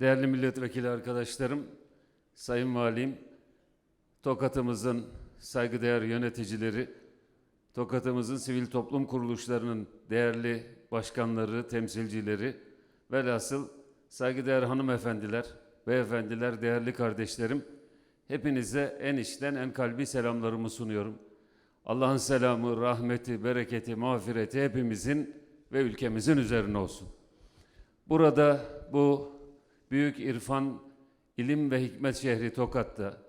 Değerli milletvekili arkadaşlarım, sayın valim, Tokat'ımızın saygıdeğer yöneticileri, Tokat'ımızın sivil toplum kuruluşlarının değerli başkanları, temsilcileri, velhasıl saygıdeğer hanımefendiler, beyefendiler, değerli kardeşlerim, hepinize en içten, en kalbi selamlarımı sunuyorum. Allah'ın selamı, rahmeti, bereketi, mağfireti hepimizin ve ülkemizin üzerine olsun. Burada bu büyük irfan, ilim ve hikmet şehri Tokat'ta,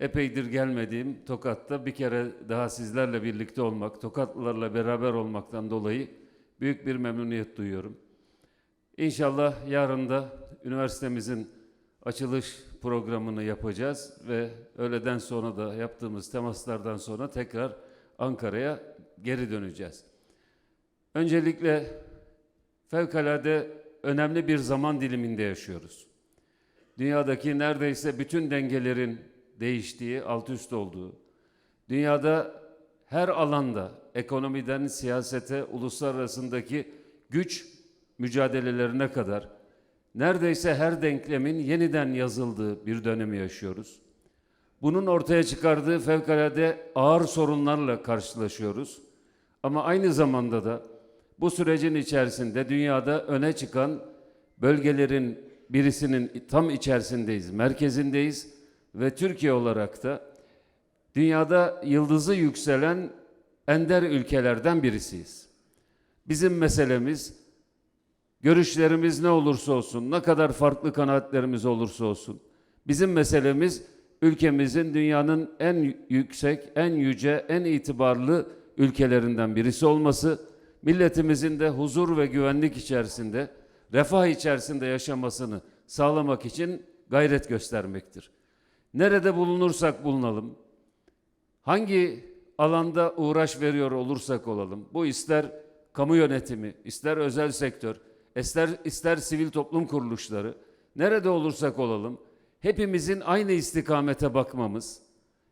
epeydir gelmediğim Tokat'ta bir kere daha sizlerle birlikte olmak, Tokatlılarla beraber olmaktan dolayı büyük bir memnuniyet duyuyorum. İnşallah yarın da üniversitemizin açılış programını yapacağız ve öğleden sonra da yaptığımız temaslardan sonra tekrar Ankara'ya geri döneceğiz. Öncelikle fevkalade önemli bir zaman diliminde yaşıyoruz. Dünyadaki neredeyse bütün dengelerin değiştiği, alt üst olduğu, dünyada her alanda ekonomiden siyasete, uluslararasındaki güç mücadelelerine kadar neredeyse her denklemin yeniden yazıldığı bir dönemi yaşıyoruz. Bunun ortaya çıkardığı fevkalade ağır sorunlarla karşılaşıyoruz. Ama aynı zamanda da bu sürecin içerisinde dünyada öne çıkan bölgelerin birisinin tam içerisindeyiz, merkezindeyiz ve Türkiye olarak da dünyada yıldızı yükselen ender ülkelerden birisiyiz. Bizim meselemiz görüşlerimiz ne olursa olsun, ne kadar farklı kanaatlerimiz olursa olsun, bizim meselemiz ülkemizin dünyanın en yüksek, en yüce, en itibarlı ülkelerinden birisi olması, milletimizin de huzur ve güvenlik içerisinde, refah içerisinde yaşamasını sağlamak için gayret göstermektir. Nerede bulunursak bulunalım, hangi alanda uğraş veriyor olursak olalım, bu ister kamu yönetimi, ister özel sektör, ister, ister sivil toplum kuruluşları, nerede olursak olalım, hepimizin aynı istikamete bakmamız,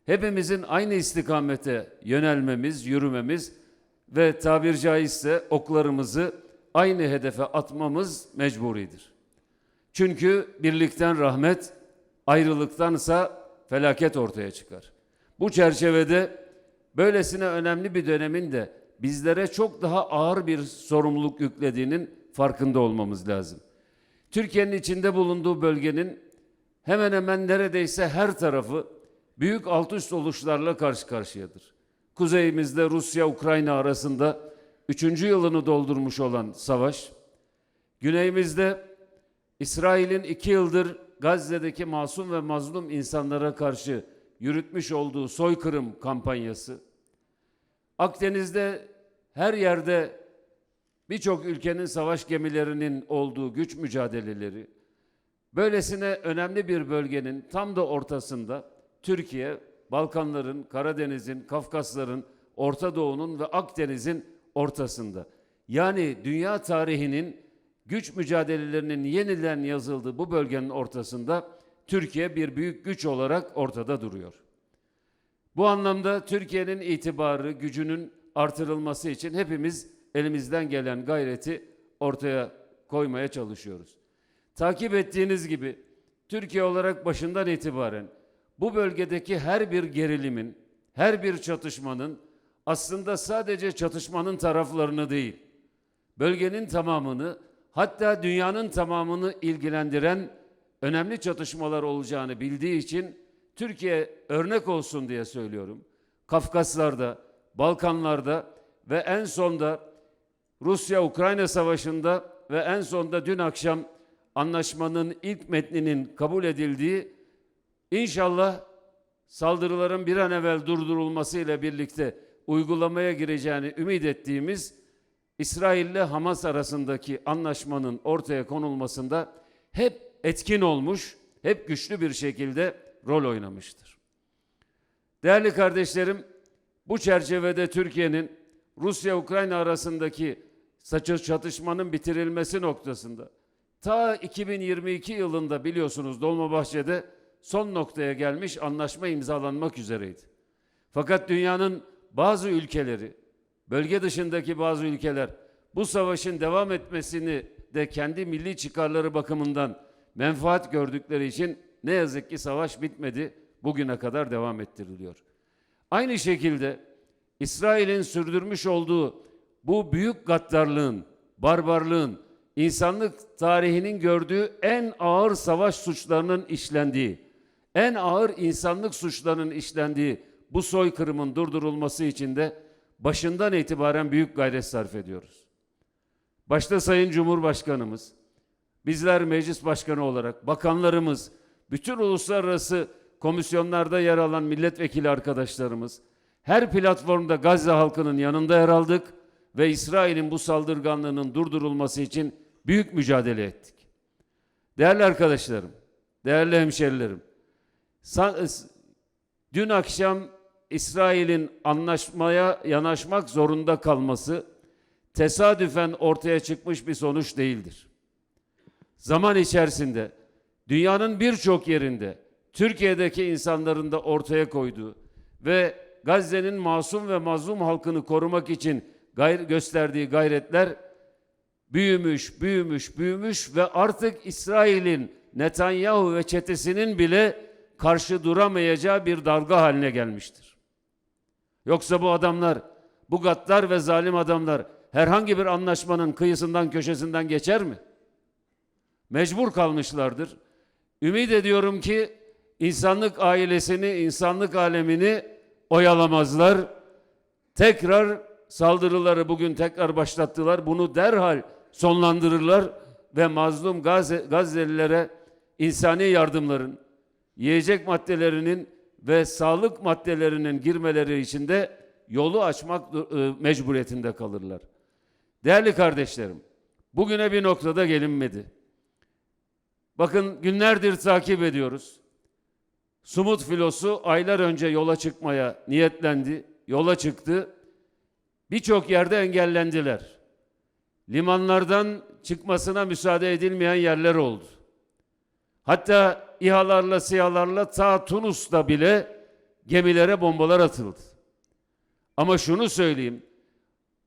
hepimizin aynı istikamete yönelmemiz, yürümemiz ve tabir caizse oklarımızı aynı hedefe atmamız mecburidir. Çünkü birlikten rahmet, ayrılıktansa felaket ortaya çıkar. Bu çerçevede böylesine önemli bir dönemin de bizlere çok daha ağır bir sorumluluk yüklediğinin farkında olmamız lazım. Türkiye'nin içinde bulunduğu bölgenin hemen hemen neredeyse her tarafı büyük alt üst oluşlarla karşı karşıyadır. Kuzeyimizde Rusya-Ukrayna arasında üçüncü yılını doldurmuş olan savaş, güneyimizde İsrail'in iki yıldır Gazze'deki masum ve mazlum insanlara karşı yürütmüş olduğu soykırım kampanyası, Akdeniz'de her yerde birçok ülkenin savaş gemilerinin olduğu güç mücadeleleri, böylesine önemli bir bölgenin tam da ortasında Türkiye, Balkanların, Karadeniz'in, Kafkasların, Orta Doğu'nun ve Akdeniz'in ortasında. Yani dünya tarihinin güç mücadelelerinin yeniden yazıldığı bu bölgenin ortasında Türkiye bir büyük güç olarak ortada duruyor. Bu anlamda Türkiye'nin itibarı, gücünün artırılması için hepimiz elimizden gelen gayreti ortaya koymaya çalışıyoruz. Takip ettiğiniz gibi Türkiye olarak başından itibaren bu bölgedeki her bir gerilimin, her bir çatışmanın aslında sadece çatışmanın taraflarını değil, bölgenin tamamını hatta dünyanın tamamını ilgilendiren önemli çatışmalar olacağını bildiği için Türkiye örnek olsun diye söylüyorum. Kafkaslar'da, Balkanlar'da ve en sonda Rusya-Ukrayna savaşında ve en sonda dün akşam anlaşmanın ilk metninin kabul edildiği inşallah saldırıların bir an evvel durdurulması ile birlikte uygulamaya gireceğini ümit ettiğimiz İsrail ile Hamas arasındaki anlaşmanın ortaya konulmasında hep etkin olmuş, hep güçlü bir şekilde rol oynamıştır. Değerli kardeşlerim, bu çerçevede Türkiye'nin Rusya-Ukrayna arasındaki çatışmanın bitirilmesi noktasında ta 2022 yılında biliyorsunuz Dolmabahçe'de son noktaya gelmiş anlaşma imzalanmak üzereydi. Fakat dünyanın bazı ülkeleri, bölge dışındaki bazı ülkeler bu savaşın devam etmesini de kendi milli çıkarları bakımından menfaat gördükleri için ne yazık ki savaş bitmedi, bugüne kadar devam ettiriliyor. Aynı şekilde İsrail'in sürdürmüş olduğu bu büyük gaddarlığın, barbarlığın, insanlık tarihinin gördüğü en ağır savaş suçlarının işlendiği, en ağır insanlık suçlarının işlendiği bu soykırımın durdurulması için de başından itibaren büyük gayret sarf ediyoruz. Başta Sayın Cumhurbaşkanımız, bizler meclis başkanı olarak, bakanlarımız, bütün uluslararası komisyonlarda yer alan milletvekili arkadaşlarımız, her platformda Gazze halkının yanında yer aldık ve İsrail'in bu saldırganlığının durdurulması için büyük mücadele ettik. Değerli arkadaşlarım, değerli hemşerilerim, dün akşam İsrail'in anlaşmaya yanaşmak zorunda kalması tesadüfen ortaya çıkmış bir sonuç değildir. Zaman içerisinde dünyanın birçok yerinde Türkiye'deki insanların da ortaya koyduğu ve Gazze'nin masum ve mazlum halkını korumak için gayr gösterdiği gayretler büyümüş, büyümüş, büyümüş ve artık İsrail'in Netanyahu ve çetesinin bile karşı duramayacağı bir dalga haline gelmiştir. Yoksa bu adamlar, bu gaddar ve zalim adamlar herhangi bir anlaşmanın kıyısından köşesinden geçer mi? Mecbur kalmışlardır. Ümit ediyorum ki insanlık ailesini, insanlık alemini oyalamazlar. Tekrar saldırıları bugün tekrar başlattılar. Bunu derhal sonlandırırlar ve mazlum Gazze, Gazze'lilere insani yardımların, yiyecek maddelerinin ve sağlık maddelerinin girmeleri için de yolu açmak e, mecburiyetinde kalırlar. Değerli kardeşlerim, bugüne bir noktada gelinmedi. Bakın günlerdir takip ediyoruz. Sumut filosu aylar önce yola çıkmaya niyetlendi, yola çıktı. Birçok yerde engellendiler. Limanlardan çıkmasına müsaade edilmeyen yerler oldu. Hatta İHA'larla, SİHA'larla ta Tunus'ta bile gemilere bombalar atıldı. Ama şunu söyleyeyim,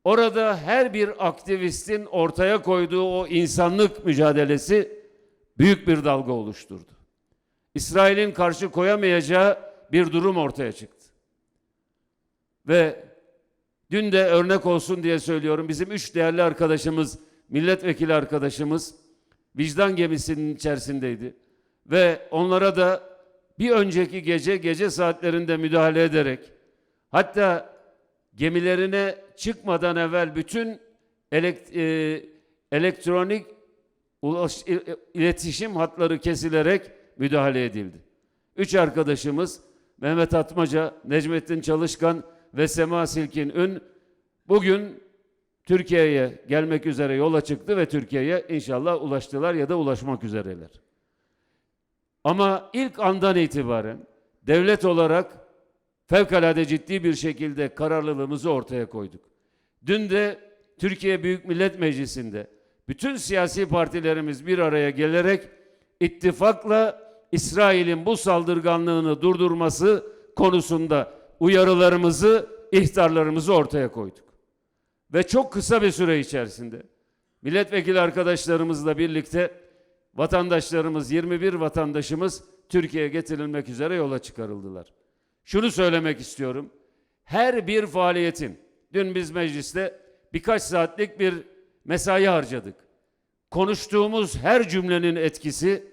orada her bir aktivistin ortaya koyduğu o insanlık mücadelesi büyük bir dalga oluşturdu. İsrail'in karşı koyamayacağı bir durum ortaya çıktı. Ve dün de örnek olsun diye söylüyorum bizim üç değerli arkadaşımız, milletvekili arkadaşımız vicdan gemisinin içerisindeydi. Ve onlara da bir önceki gece gece saatlerinde müdahale ederek hatta gemilerine çıkmadan evvel bütün elekt, e, elektronik ulaş, il- iletişim hatları kesilerek müdahale edildi. Üç arkadaşımız Mehmet Atmaca, Necmettin Çalışkan ve Sema Silkin Ün bugün Türkiye'ye gelmek üzere yola çıktı ve Türkiye'ye inşallah ulaştılar ya da ulaşmak üzereler. Ama ilk andan itibaren devlet olarak fevkalade ciddi bir şekilde kararlılığımızı ortaya koyduk. Dün de Türkiye Büyük Millet Meclisi'nde bütün siyasi partilerimiz bir araya gelerek ittifakla İsrail'in bu saldırganlığını durdurması konusunda uyarılarımızı, ihtarlarımızı ortaya koyduk. Ve çok kısa bir süre içerisinde milletvekili arkadaşlarımızla birlikte vatandaşlarımız 21 vatandaşımız Türkiye'ye getirilmek üzere yola çıkarıldılar. Şunu söylemek istiyorum. Her bir faaliyetin dün biz mecliste birkaç saatlik bir mesai harcadık. Konuştuğumuz her cümlenin etkisi,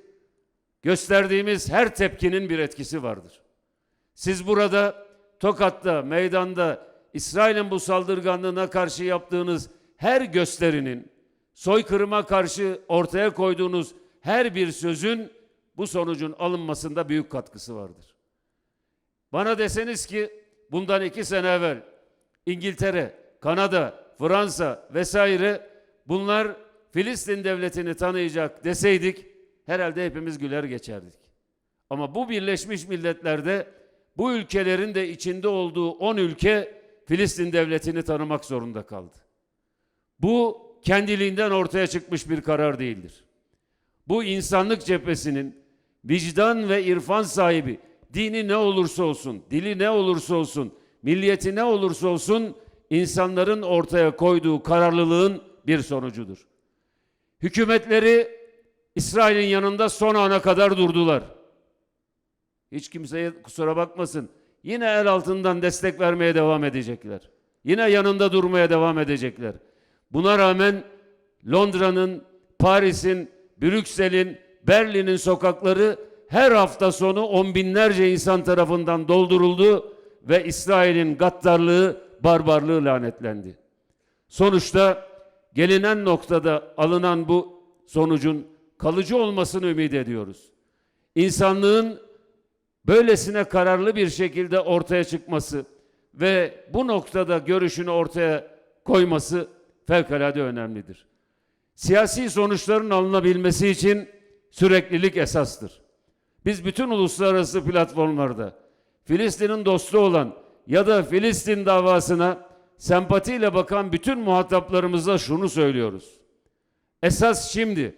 gösterdiğimiz her tepkinin bir etkisi vardır. Siz burada Tokat'ta, meydanda İsrail'in bu saldırganlığına karşı yaptığınız her gösterinin, soykırıma karşı ortaya koyduğunuz her bir sözün bu sonucun alınmasında büyük katkısı vardır. Bana deseniz ki bundan iki sene evvel İngiltere, Kanada, Fransa vesaire bunlar Filistin devletini tanıyacak deseydik herhalde hepimiz güler geçerdik. Ama bu Birleşmiş Milletler'de bu ülkelerin de içinde olduğu 10 ülke Filistin devletini tanımak zorunda kaldı. Bu kendiliğinden ortaya çıkmış bir karar değildir. Bu insanlık cephesinin vicdan ve irfan sahibi, dini ne olursa olsun, dili ne olursa olsun, milliyeti ne olursa olsun insanların ortaya koyduğu kararlılığın bir sonucudur. Hükümetleri İsrail'in yanında son ana kadar durdular. Hiç kimseye kusura bakmasın. Yine el altından destek vermeye devam edecekler. Yine yanında durmaya devam edecekler. Buna rağmen Londra'nın, Paris'in, Brüksel'in, Berlin'in sokakları her hafta sonu on binlerce insan tarafından dolduruldu ve İsrail'in gaddarlığı, barbarlığı lanetlendi. Sonuçta gelinen noktada alınan bu sonucun kalıcı olmasını ümit ediyoruz. İnsanlığın böylesine kararlı bir şekilde ortaya çıkması ve bu noktada görüşünü ortaya koyması fevkalade önemlidir. Siyasi sonuçların alınabilmesi için süreklilik esastır. Biz bütün uluslararası platformlarda Filistin'in dostu olan ya da Filistin davasına sempatiyle bakan bütün muhataplarımıza şunu söylüyoruz. Esas şimdi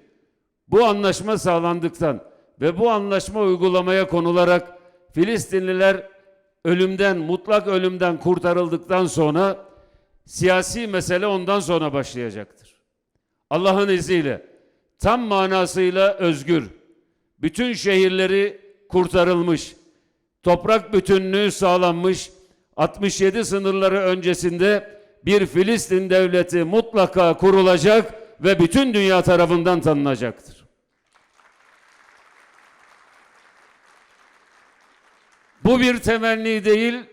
bu anlaşma sağlandıktan ve bu anlaşma uygulamaya konularak Filistinliler ölümden, mutlak ölümden kurtarıldıktan sonra siyasi mesele ondan sonra başlayacaktır. Allah'ın izniyle tam manasıyla özgür, bütün şehirleri kurtarılmış, toprak bütünlüğü sağlanmış, 67 sınırları öncesinde bir Filistin devleti mutlaka kurulacak ve bütün dünya tarafından tanınacaktır. Bu bir temenni değil,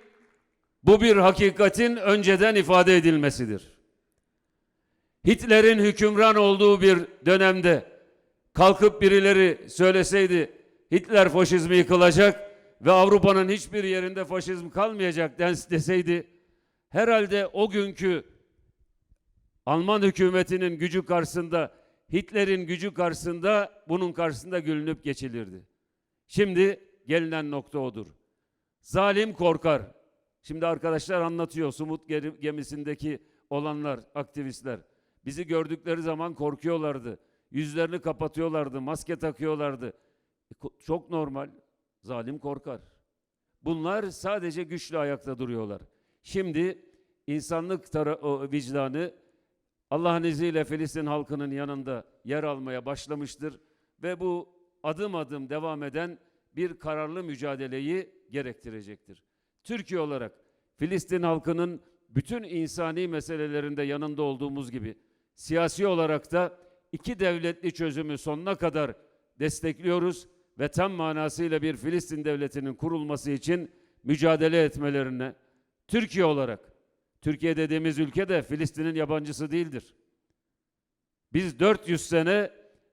bu bir hakikatin önceden ifade edilmesidir. Hitler'in hükümran olduğu bir dönemde kalkıp birileri söyleseydi Hitler faşizmi yıkılacak ve Avrupa'nın hiçbir yerinde faşizm kalmayacak deseydi herhalde o günkü Alman hükümetinin gücü karşısında Hitler'in gücü karşısında bunun karşısında gülünüp geçilirdi. Şimdi gelinen nokta odur. Zalim korkar. Şimdi arkadaşlar anlatıyor Sumut gemisindeki olanlar, aktivistler. Bizi gördükleri zaman korkuyorlardı. Yüzlerini kapatıyorlardı, maske takıyorlardı. E, Çok normal. Zalim korkar. Bunlar sadece güçlü ayakta duruyorlar. Şimdi insanlık vicdanı Allah'ın izniyle Filistin halkının yanında yer almaya başlamıştır ve bu adım adım devam eden bir kararlı mücadeleyi gerektirecektir. Türkiye olarak Filistin halkının bütün insani meselelerinde yanında olduğumuz gibi siyasi olarak da iki devletli çözümü sonuna kadar destekliyoruz ve tam manasıyla bir Filistin devletinin kurulması için mücadele etmelerine Türkiye olarak Türkiye dediğimiz ülke de Filistin'in yabancısı değildir. Biz 400 sene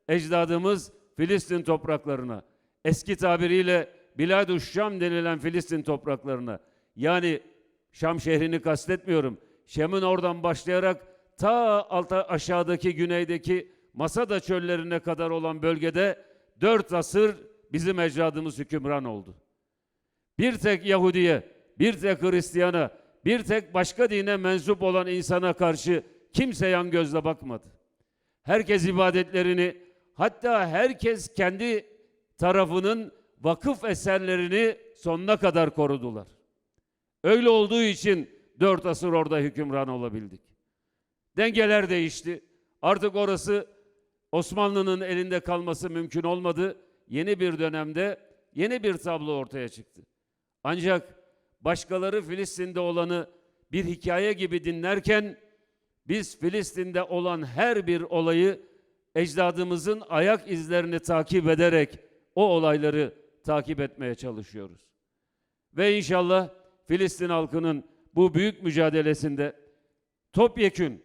ecdadımız Filistin topraklarına, eski tabiriyle Bilad-ı Şam denilen Filistin topraklarına, yani Şam şehrini kastetmiyorum, Şam'ın oradan başlayarak ta alta aşağıdaki güneydeki Masada çöllerine kadar olan bölgede dört asır bizim ecdadımız hükümran oldu. Bir tek Yahudiye, bir tek Hristiyana, bir tek başka dine mensup olan insana karşı kimse yan gözle bakmadı. Herkes ibadetlerini, hatta herkes kendi tarafının vakıf eserlerini sonuna kadar korudular. Öyle olduğu için dört asır orada hükümran olabildik. Dengeler değişti. Artık orası Osmanlı'nın elinde kalması mümkün olmadı. Yeni bir dönemde yeni bir tablo ortaya çıktı. Ancak başkaları Filistin'de olanı bir hikaye gibi dinlerken biz Filistin'de olan her bir olayı ecdadımızın ayak izlerini takip ederek o olayları takip etmeye çalışıyoruz. Ve inşallah Filistin halkının bu büyük mücadelesinde topyekün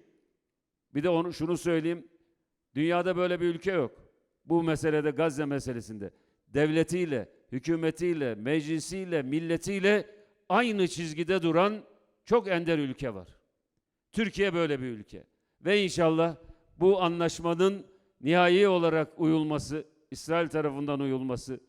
bir de onu şunu söyleyeyim. Dünyada böyle bir ülke yok. Bu meselede Gazze meselesinde devletiyle, hükümetiyle, meclisiyle, milletiyle aynı çizgide duran çok ender ülke var. Türkiye böyle bir ülke. Ve inşallah bu anlaşmanın nihai olarak uyulması, İsrail tarafından uyulması,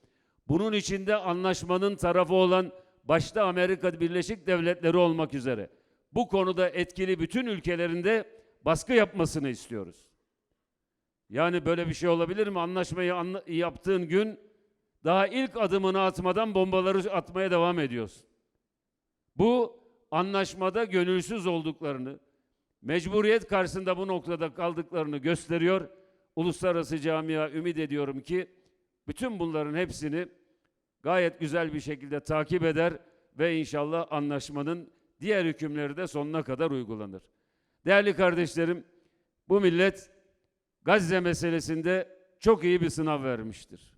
bunun içinde anlaşmanın tarafı olan başta Amerika Birleşik Devletleri olmak üzere bu konuda etkili bütün ülkelerinde baskı yapmasını istiyoruz. Yani böyle bir şey olabilir mi? Anlaşmayı anla- yaptığın gün daha ilk adımını atmadan bombaları atmaya devam ediyorsun. Bu anlaşmada gönülsüz olduklarını, mecburiyet karşısında bu noktada kaldıklarını gösteriyor. uluslararası camia ümit ediyorum ki bütün bunların hepsini gayet güzel bir şekilde takip eder ve inşallah anlaşmanın diğer hükümleri de sonuna kadar uygulanır. Değerli kardeşlerim, bu millet Gazze meselesinde çok iyi bir sınav vermiştir.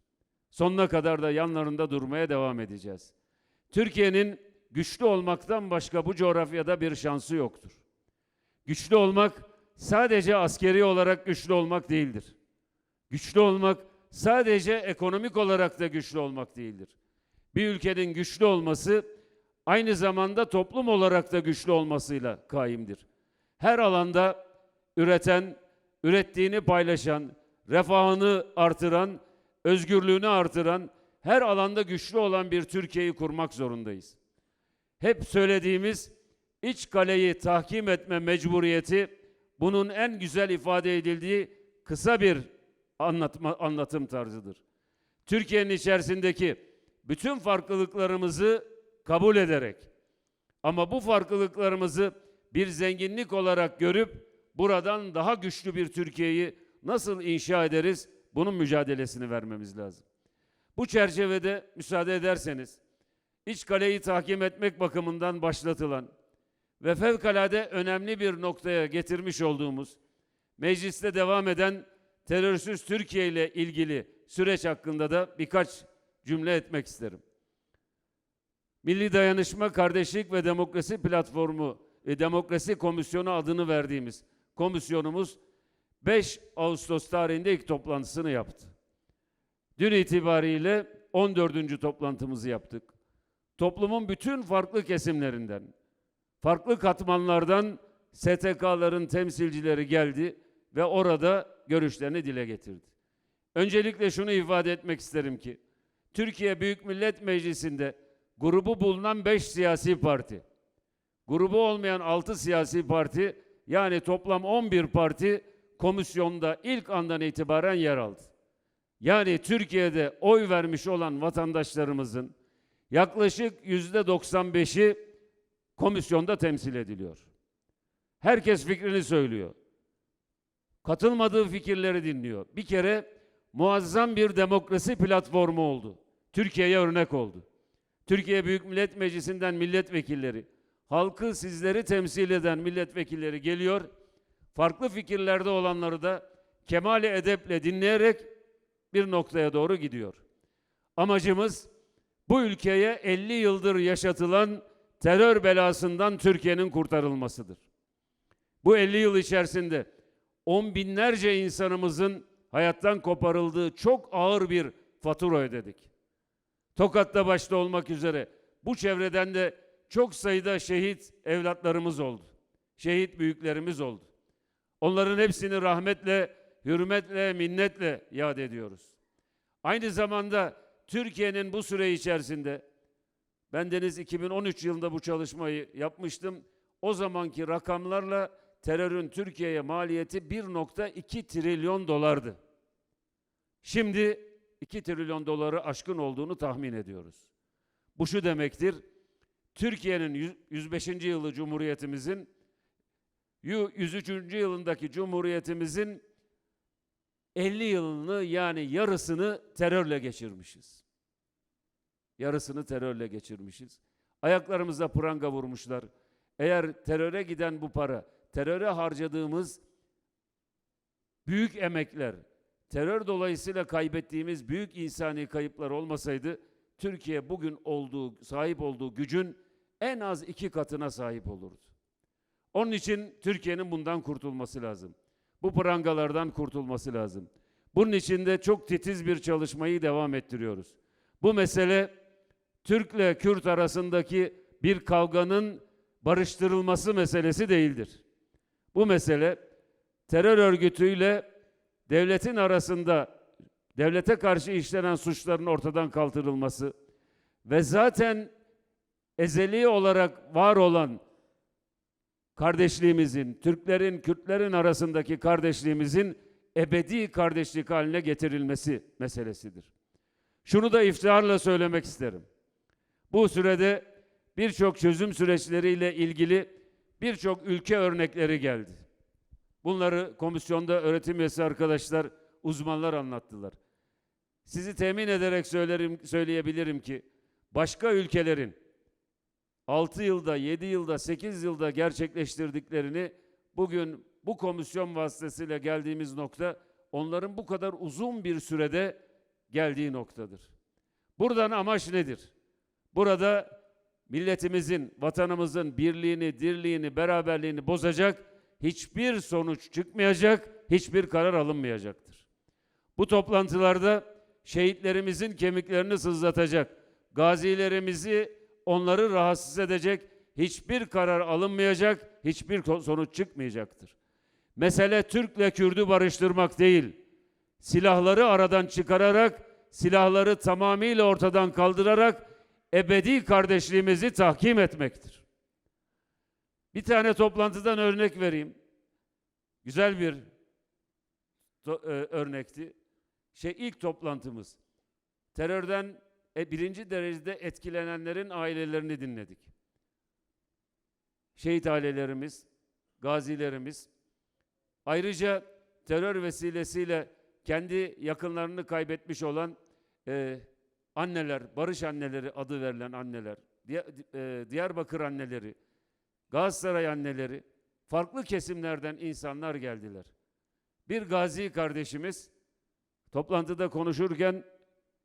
Sonuna kadar da yanlarında durmaya devam edeceğiz. Türkiye'nin güçlü olmaktan başka bu coğrafyada bir şansı yoktur. Güçlü olmak sadece askeri olarak güçlü olmak değildir. Güçlü olmak sadece ekonomik olarak da güçlü olmak değildir. Bir ülkenin güçlü olması aynı zamanda toplum olarak da güçlü olmasıyla kaimdir. Her alanda üreten, ürettiğini paylaşan, refahını artıran, özgürlüğünü artıran, her alanda güçlü olan bir Türkiye'yi kurmak zorundayız. Hep söylediğimiz iç kaleyi tahkim etme mecburiyeti bunun en güzel ifade edildiği kısa bir anlatma, anlatım tarzıdır. Türkiye'nin içerisindeki bütün farklılıklarımızı kabul ederek ama bu farklılıklarımızı bir zenginlik olarak görüp buradan daha güçlü bir Türkiye'yi nasıl inşa ederiz? Bunun mücadelesini vermemiz lazım. Bu çerçevede müsaade ederseniz iç kaleyi tahkim etmek bakımından başlatılan ve fevkalade önemli bir noktaya getirmiş olduğumuz mecliste devam eden terörsüz Türkiye ile ilgili süreç hakkında da birkaç cümle etmek isterim. Milli Dayanışma, Kardeşlik ve Demokrasi Platformu ve Demokrasi Komisyonu adını verdiğimiz komisyonumuz 5 Ağustos tarihinde ilk toplantısını yaptı. Dün itibariyle 14. toplantımızı yaptık. Toplumun bütün farklı kesimlerinden, farklı katmanlardan STK'ların temsilcileri geldi ve orada görüşlerini dile getirdi. Öncelikle şunu ifade etmek isterim ki, Türkiye Büyük Millet Meclisi'nde grubu bulunan 5 siyasi parti, grubu olmayan 6 siyasi parti, yani toplam 11 parti komisyonda ilk andan itibaren yer aldı. Yani Türkiye'de oy vermiş olan vatandaşlarımızın yaklaşık yüzde 95'i komisyonda temsil ediliyor. Herkes fikrini söylüyor. Katılmadığı fikirleri dinliyor. Bir kere muazzam bir demokrasi platformu oldu. Türkiye'ye örnek oldu. Türkiye Büyük Millet Meclisi'nden milletvekilleri, halkı sizleri temsil eden milletvekilleri geliyor. Farklı fikirlerde olanları da kemale edeple dinleyerek bir noktaya doğru gidiyor. Amacımız bu ülkeye 50 yıldır yaşatılan terör belasından Türkiye'nin kurtarılmasıdır. Bu 50 yıl içerisinde on binlerce insanımızın hayattan koparıldığı çok ağır bir fatura ödedik. Tokat'ta başta olmak üzere bu çevreden de çok sayıda şehit evlatlarımız oldu. Şehit büyüklerimiz oldu. Onların hepsini rahmetle, hürmetle, minnetle yad ediyoruz. Aynı zamanda Türkiye'nin bu süre içerisinde ben Deniz 2013 yılında bu çalışmayı yapmıştım. O zamanki rakamlarla terörün Türkiye'ye maliyeti 1.2 trilyon dolardı. Şimdi 2 trilyon doları aşkın olduğunu tahmin ediyoruz. Bu şu demektir. Türkiye'nin 105. yılı Cumhuriyetimizin 103. yılındaki Cumhuriyetimizin 50 yılını yani yarısını terörle geçirmişiz. Yarısını terörle geçirmişiz. Ayaklarımıza pranga vurmuşlar. Eğer teröre giden bu para, teröre harcadığımız büyük emekler, terör dolayısıyla kaybettiğimiz büyük insani kayıplar olmasaydı, Türkiye bugün olduğu, sahip olduğu gücün en az iki katına sahip olurdu. Onun için Türkiye'nin bundan kurtulması lazım. Bu prangalardan kurtulması lazım. Bunun için de çok titiz bir çalışmayı devam ettiriyoruz. Bu mesele Türk'le Kürt arasındaki bir kavganın barıştırılması meselesi değildir. Bu mesele terör örgütüyle devletin arasında devlete karşı işlenen suçların ortadan kaldırılması ve zaten ezeli olarak var olan kardeşliğimizin, Türklerin, Kürtlerin arasındaki kardeşliğimizin ebedi kardeşlik haline getirilmesi meselesidir. Şunu da iftiharla söylemek isterim. Bu sürede birçok çözüm süreçleriyle ilgili birçok ülke örnekleri geldi. Bunları komisyonda öğretim üyesi arkadaşlar uzmanlar anlattılar. Sizi temin ederek söylerim, söyleyebilirim ki başka ülkelerin 6 yılda, 7 yılda, 8 yılda gerçekleştirdiklerini bugün bu komisyon vasıtasıyla geldiğimiz nokta onların bu kadar uzun bir sürede geldiği noktadır. Buradan amaç nedir? Burada milletimizin, vatanımızın birliğini, dirliğini, beraberliğini bozacak hiçbir sonuç çıkmayacak, hiçbir karar alınmayacaktır. Bu toplantılarda şehitlerimizin kemiklerini sızlatacak, gazilerimizi onları rahatsız edecek hiçbir karar alınmayacak, hiçbir sonuç çıkmayacaktır. Mesele Türk'le Kürd'ü barıştırmak değil, silahları aradan çıkararak, silahları tamamıyla ortadan kaldırarak ebedi kardeşliğimizi tahkim etmektir. Bir tane toplantıdan örnek vereyim. Güzel bir e, örnekti. Şey ilk toplantımız. Terörden e, birinci derecede etkilenenlerin ailelerini dinledik. Şehit ailelerimiz, gazilerimiz, ayrıca terör vesilesiyle kendi yakınlarını kaybetmiş olan e, anneler, barış anneleri adı verilen anneler, e, Diyarbakır anneleri, Galatasaray anneleri, farklı kesimlerden insanlar geldiler. Bir gazi kardeşimiz toplantıda konuşurken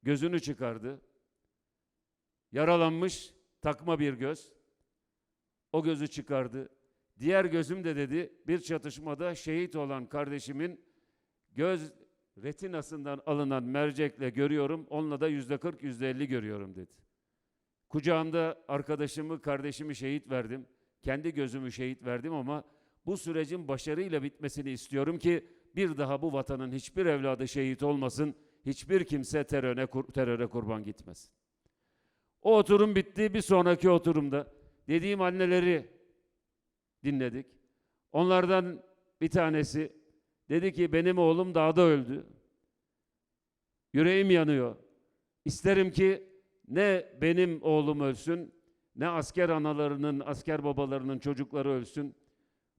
gözünü çıkardı. Yaralanmış, takma bir göz. O gözü çıkardı. Diğer gözüm de dedi bir çatışmada şehit olan kardeşimin göz retinasından alınan mercekle görüyorum. Onunla da yüzde kırk, yüzde elli görüyorum dedi. Kucağımda arkadaşımı, kardeşimi şehit verdim. Kendi gözümü şehit verdim ama bu sürecin başarıyla bitmesini istiyorum ki bir daha bu vatanın hiçbir evladı şehit olmasın, hiçbir kimse teröre, kur- teröre kurban gitmesin. O oturum bitti. Bir sonraki oturumda dediğim anneleri dinledik. Onlardan bir tanesi dedi ki benim oğlum dağda öldü. Yüreğim yanıyor. İsterim ki ne benim oğlum ölsün, ne asker analarının, asker babalarının çocukları ölsün.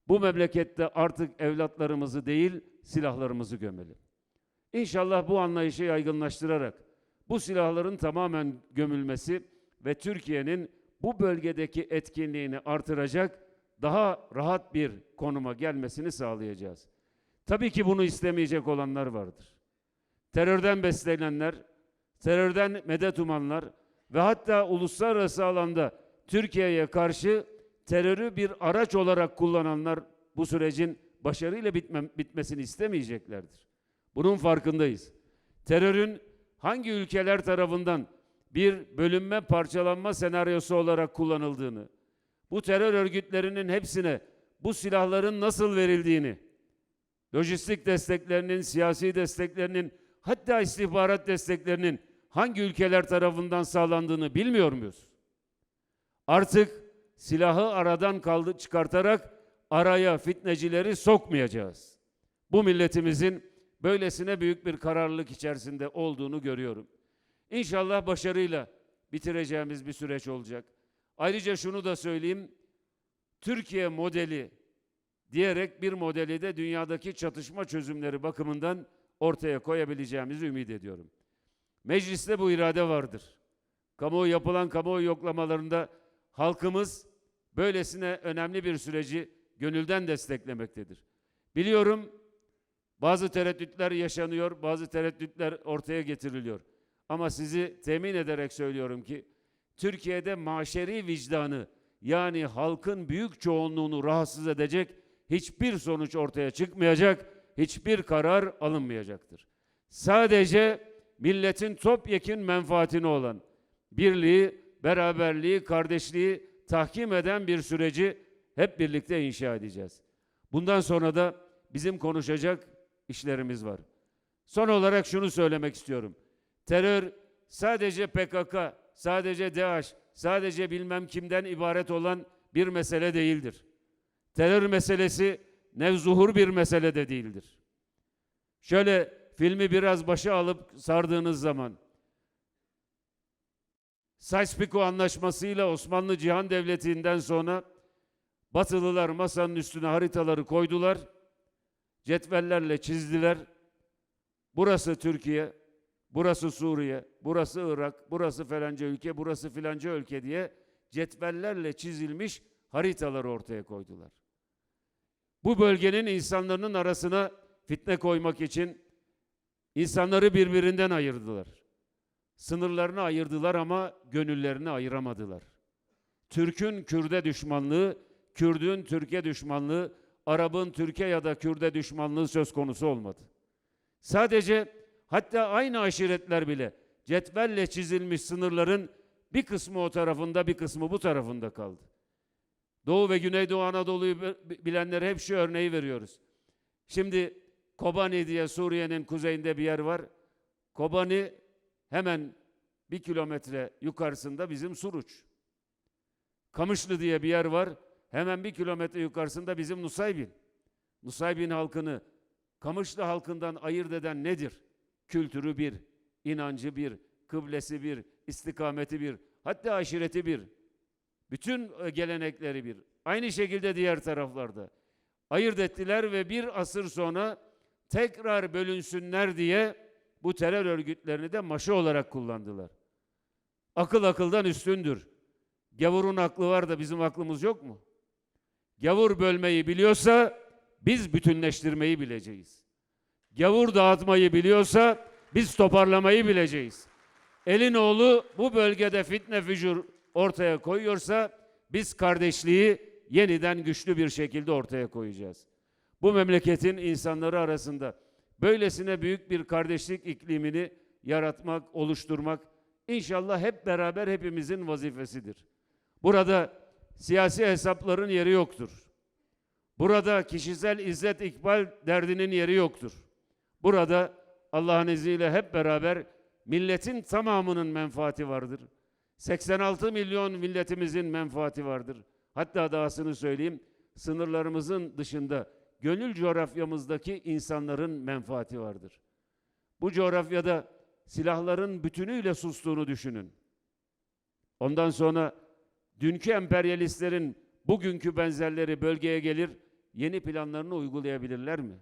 Bu memlekette artık evlatlarımızı değil, silahlarımızı gömelim. İnşallah bu anlayışı yaygınlaştırarak bu silahların tamamen gömülmesi ve Türkiye'nin bu bölgedeki etkinliğini artıracak daha rahat bir konuma gelmesini sağlayacağız. Tabii ki bunu istemeyecek olanlar vardır. Terörden beslenenler, terörden medet umanlar ve hatta uluslararası alanda Türkiye'ye karşı terörü bir araç olarak kullananlar bu sürecin başarıyla bitmem, bitmesini istemeyeceklerdir. Bunun farkındayız. Terörün hangi ülkeler tarafından bir bölünme, parçalanma senaryosu olarak kullanıldığını, bu terör örgütlerinin hepsine bu silahların nasıl verildiğini, lojistik desteklerinin, siyasi desteklerinin, hatta istihbarat desteklerinin hangi ülkeler tarafından sağlandığını bilmiyor muyuz? Artık silahı aradan kaldı çıkartarak araya fitnecileri sokmayacağız. Bu milletimizin böylesine büyük bir kararlılık içerisinde olduğunu görüyorum. İnşallah başarıyla bitireceğimiz bir süreç olacak. Ayrıca şunu da söyleyeyim. Türkiye modeli diyerek bir modeli de dünyadaki çatışma çözümleri bakımından ortaya koyabileceğimizi ümit ediyorum. Mecliste bu irade vardır. Kamuoyu yapılan kamuoyu yoklamalarında halkımız böylesine önemli bir süreci gönülden desteklemektedir. Biliyorum bazı tereddütler yaşanıyor, bazı tereddütler ortaya getiriliyor. Ama sizi temin ederek söylüyorum ki Türkiye'de maşeri vicdanı yani halkın büyük çoğunluğunu rahatsız edecek hiçbir sonuç ortaya çıkmayacak, hiçbir karar alınmayacaktır. Sadece milletin topyekün menfaatine olan birliği, beraberliği, kardeşliği tahkim eden bir süreci hep birlikte inşa edeceğiz. Bundan sonra da bizim konuşacak işlerimiz var. Son olarak şunu söylemek istiyorum. Terör sadece PKK, sadece DAEŞ, sadece bilmem kimden ibaret olan bir mesele değildir. Terör meselesi nevzuhur bir mesele de değildir. Şöyle filmi biraz başa alıp sardığınız zaman Sykes-Picot anlaşmasıyla Osmanlı Cihan Devleti'nden sonra Batılılar masanın üstüne haritaları koydular. Cetvellerle çizdiler. Burası Türkiye, burası Suriye, burası Irak, burası falanca ülke, burası filanca ülke diye cetvellerle çizilmiş haritalar ortaya koydular. Bu bölgenin insanların arasına fitne koymak için insanları birbirinden ayırdılar. Sınırlarını ayırdılar ama gönüllerini ayıramadılar. Türk'ün Kürt'e düşmanlığı, Kürdün Türkiye düşmanlığı, Arap'ın Türkiye ya da Kürt'e düşmanlığı söz konusu olmadı. Sadece hatta aynı aşiretler bile cetvelle çizilmiş sınırların bir kısmı o tarafında bir kısmı bu tarafında kaldı. Doğu ve Güneydoğu Anadolu'yu bi- bilenlere hep şu örneği veriyoruz. Şimdi Kobani diye Suriye'nin kuzeyinde bir yer var. Kobani hemen bir kilometre yukarısında bizim Suruç. Kamışlı diye bir yer var. Hemen bir kilometre yukarısında bizim Nusaybin. Nusaybin halkını Kamışlı halkından ayırt eden nedir? Kültürü bir, inancı bir, kıblesi bir, istikameti bir, hatta aşireti bir. Bütün e, gelenekleri bir. Aynı şekilde diğer taraflarda. Ayırt ettiler ve bir asır sonra tekrar bölünsünler diye bu terör örgütlerini de maşı olarak kullandılar. Akıl akıldan üstündür. Gavurun aklı var da bizim aklımız yok mu? Gavur bölmeyi biliyorsa biz bütünleştirmeyi bileceğiz. Gavur dağıtmayı biliyorsa biz toparlamayı bileceğiz. Elin oğlu bu bölgede fitne fücur ortaya koyuyorsa biz kardeşliği yeniden güçlü bir şekilde ortaya koyacağız. Bu memleketin insanları arasında böylesine büyük bir kardeşlik iklimini yaratmak, oluşturmak inşallah hep beraber hepimizin vazifesidir. Burada siyasi hesapların yeri yoktur. Burada kişisel izzet ikbal derdinin yeri yoktur. Burada Allah'ın izniyle hep beraber milletin tamamının menfaati vardır. 86 milyon milletimizin menfaati vardır. Hatta dahasını söyleyeyim, sınırlarımızın dışında gönül coğrafyamızdaki insanların menfaati vardır. Bu coğrafyada silahların bütünüyle sustuğunu düşünün. Ondan sonra dünkü emperyalistlerin bugünkü benzerleri bölgeye gelir, yeni planlarını uygulayabilirler mi?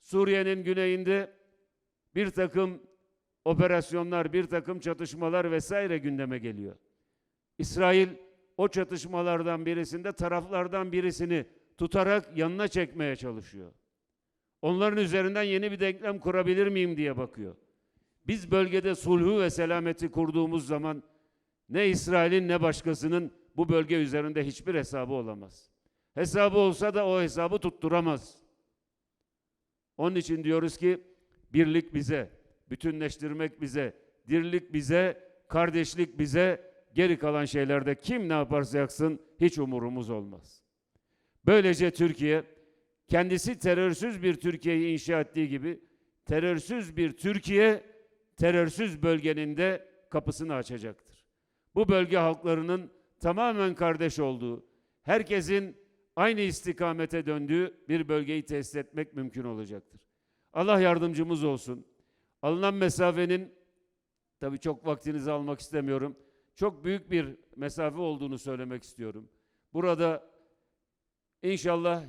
Suriye'nin güneyinde bir takım operasyonlar, bir takım çatışmalar vesaire gündeme geliyor. İsrail o çatışmalardan birisinde taraflardan birisini tutarak yanına çekmeye çalışıyor. Onların üzerinden yeni bir denklem kurabilir miyim diye bakıyor. Biz bölgede sulhu ve selameti kurduğumuz zaman ne İsrail'in ne başkasının bu bölge üzerinde hiçbir hesabı olamaz. Hesabı olsa da o hesabı tutturamaz. Onun için diyoruz ki birlik bize, bütünleştirmek bize, dirlik bize, kardeşlik bize, geri kalan şeylerde kim ne yaparsa yapsın hiç umurumuz olmaz. Böylece Türkiye kendisi terörsüz bir Türkiye'yi inşa ettiği gibi terörsüz bir Türkiye terörsüz bölgenin de kapısını açacaktır. Bu bölge halklarının tamamen kardeş olduğu, herkesin aynı istikamete döndüğü bir bölgeyi tesis etmek mümkün olacaktır. Allah yardımcımız olsun. Alınan mesafenin tabii çok vaktinizi almak istemiyorum. Çok büyük bir mesafe olduğunu söylemek istiyorum. Burada inşallah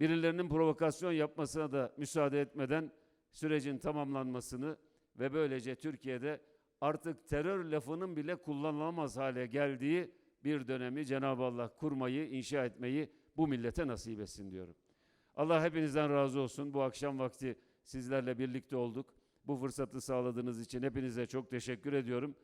birilerinin provokasyon yapmasına da müsaade etmeden sürecin tamamlanmasını ve böylece Türkiye'de artık terör lafının bile kullanılamaz hale geldiği bir dönemi Cenab-ı Allah kurmayı, inşa etmeyi bu millete nasip etsin diyorum. Allah hepinizden razı olsun. Bu akşam vakti sizlerle birlikte olduk. Bu fırsatı sağladığınız için hepinize çok teşekkür ediyorum.